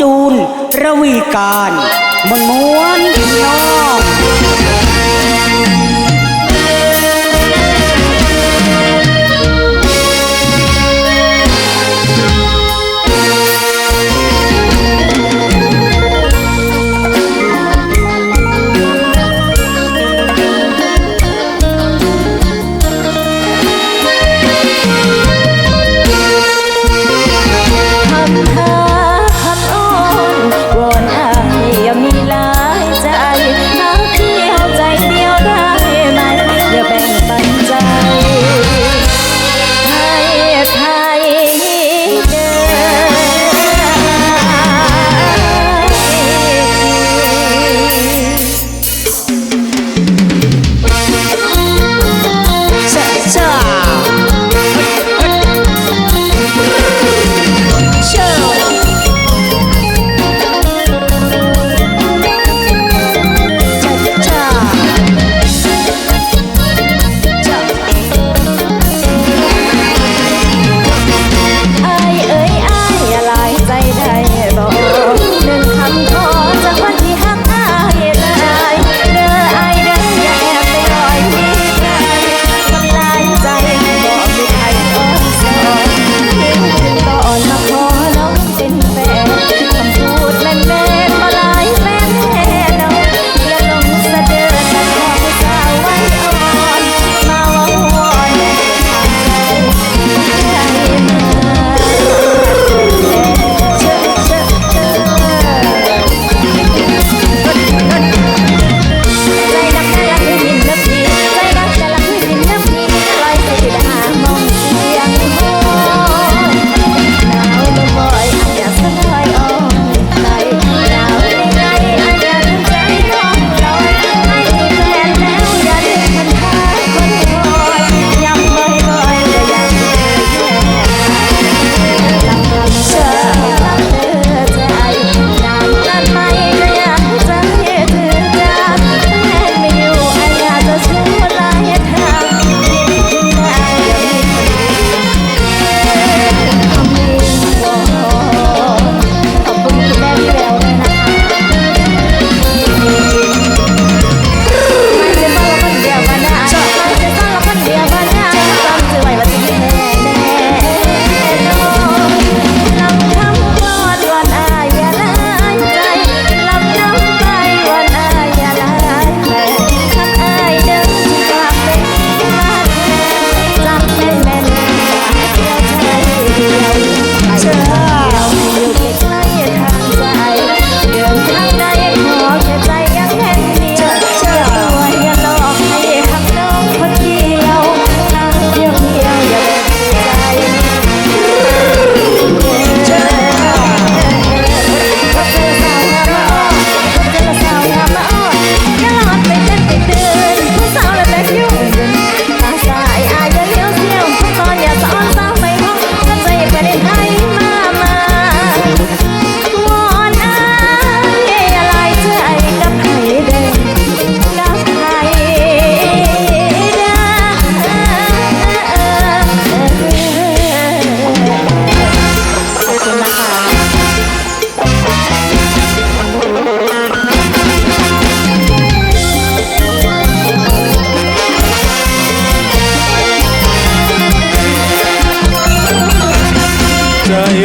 จูนระวีการมนมวนพี่น้อง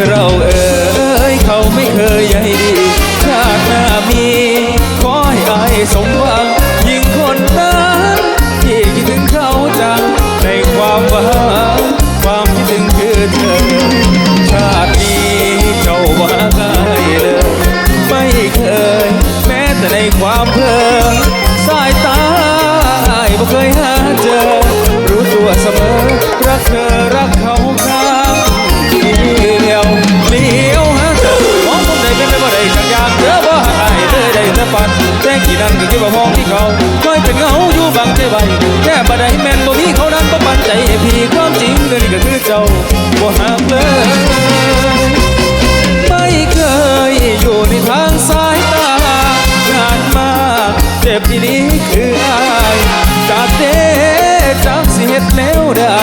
เราเอ๋ยเขาไม่เคยใยดีชาติหน้ามีขอให้อายสมหวังยิ่งคนนั้นที่คิดถึงเขาจังในความหวังความคิดถึงคือเธอ ชาตินี้เจ้าว่าง่าเลย ไม่เคย แม้แต่ในความเพ้อสายตาไม่เคยหาเจอ รู้ตัวเสมอ รักเธอรักเขา นั่นก็คือว่ามองที่เขาคอยเป็นเงาอยู่บางเทใบแค่บัดใดแม่นบ่มีเขานั้นบ่ปันใจให้พี่ความจริงเรื่นี้ก็คือเจ้าบ่หางเลยไม่เคยอยู่ในทางสายตางานมาเจ็บที่นี้คืออายจากเด้จากสิเหตุแล้วได้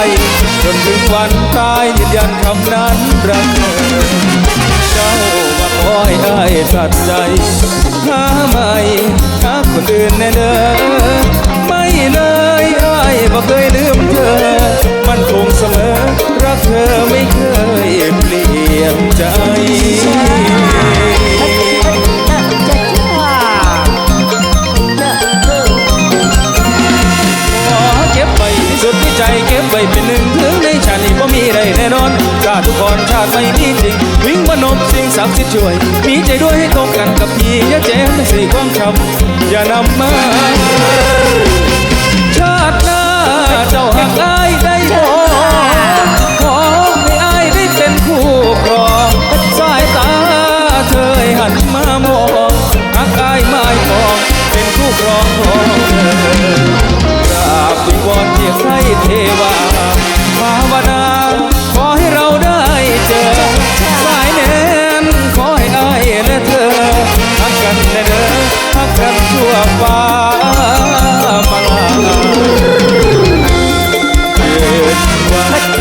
จนถึงวันตายยืนยันคำนั้นรักเธอ ยไอ้สัดใจ หาใหม่หาคนอื่นแน่เด้อไม่เลยไอ้บ่เคยลืมเธอ มันคงเสมอ รักเธอไม่เคยเปลี่ยนใจ นมสิ่งศักดิ์สิทธิ์ช่วย มีใจด้วยให้ตรงกันกับพี่อย่าแจ้ไม่ใส่ความคำอย่านำมาชาติหน้าเจ้าหักอายได้บ่ขอให้อายได้เป็นคู่ครองสายตาเธอหันมามองหักอายไม่มองเป็นคู่ครองของเธอราบวิวรณ์เทียใไทเทวาภาวนาักกันชั่วฟ้ามาเกิดวัน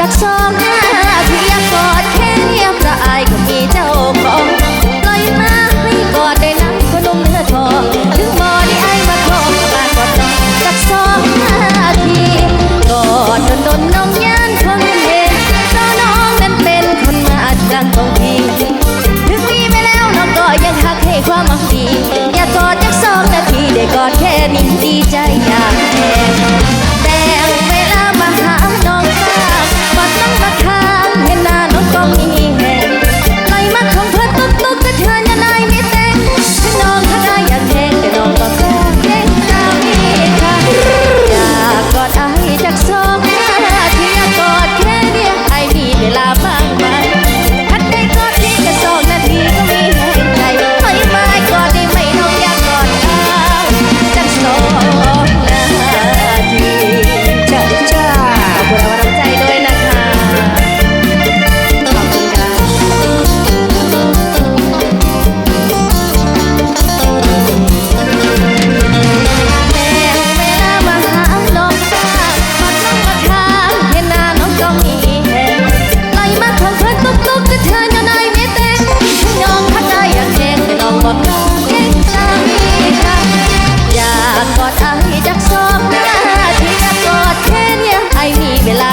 chắc son ชอบหน้าเทียกอดแค่เนี้ยห้มีเวลา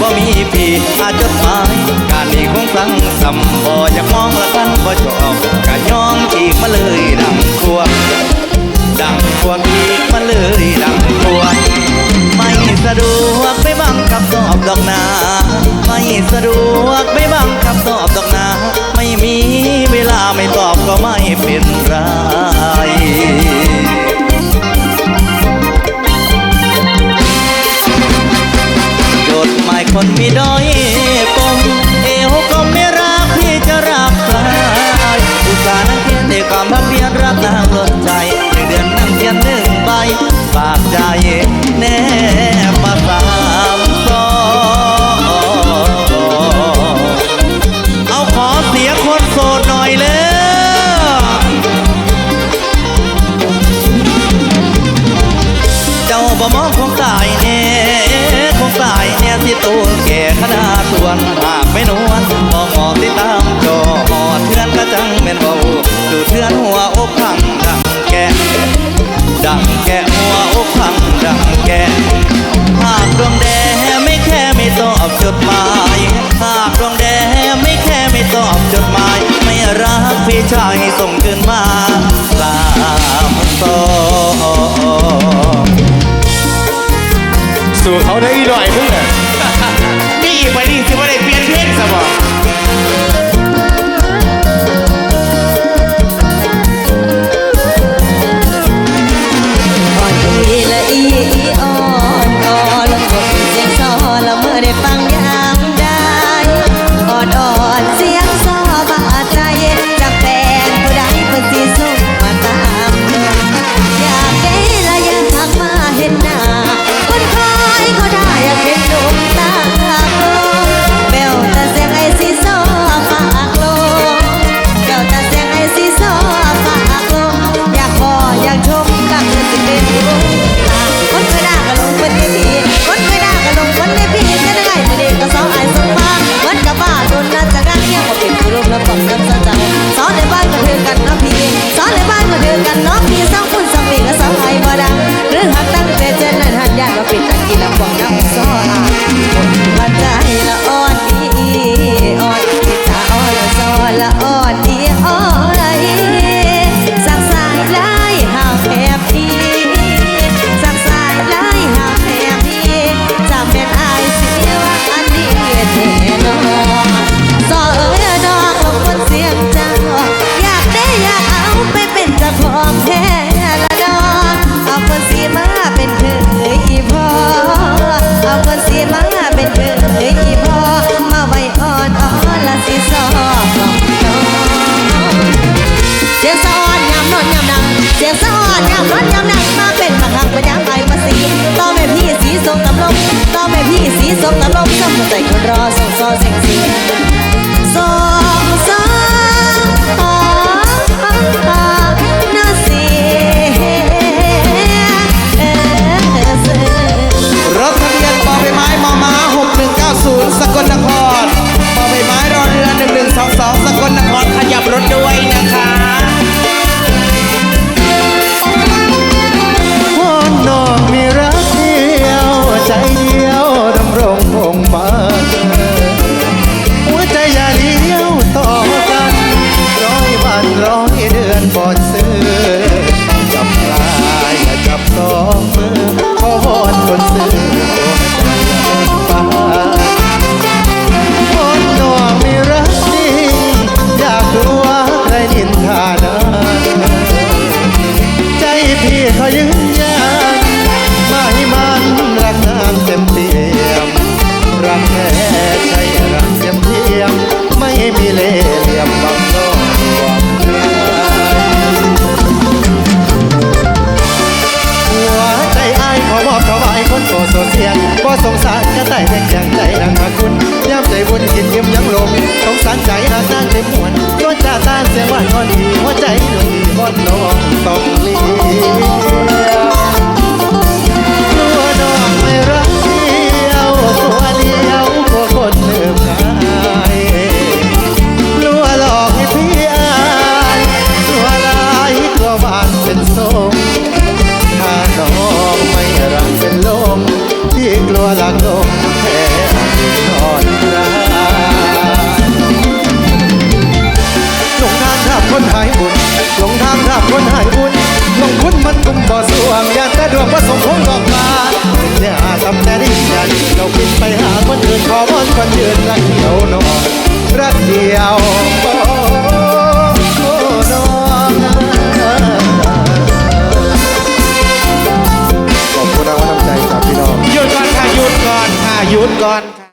ว่มีพี่อาจจะตายการนี้คงตั้งสำบ่อยากมองละกันบ่จอบกันย้องอีกมาเลยดังควงดังควงวอีกมาเลยดังควงไม่สะดวกไม่บังคับสอบดอกนา ไม่สะดวกไม่บังคับสอบดอกนา ไม่มีเวลาไม่ตอบก็ไม่เป็นไร คนมีด้อยปมเอวก็ไม่รักพี่จะรักใครอุตส่าห์นั่งเพียนด้วยความภาคเพียรรักนางล้นใจเดือนนั่งเพียนหนึ่งใบฝากใจ Trải วัดยังหนักมาเป็นมาหักมายังไปมาสีต่อแม่พี่สีสมน้ำลมต่อแม่พี่สีสมน้ำลมจำใจคนรอ ได้นินทานาใจพี่เขายังยาไม่มันรักนางเต็มเตียม รักแท้ใจรักเต็มเตียม ไม่มีเล่เหลี่ยมบางต้งหัวใจไอ้ขอบอกถวายคนโสดเสียนบ่สงสารก็ไต้แต่แข็งใจดังมาคุณย่ำใจบุญกินเยี่ยมยังลงสงสารใจนักนางเต็มหัว จาต้านเสียงว่านอนดีหัวใจดวงดีบนนองต้องลี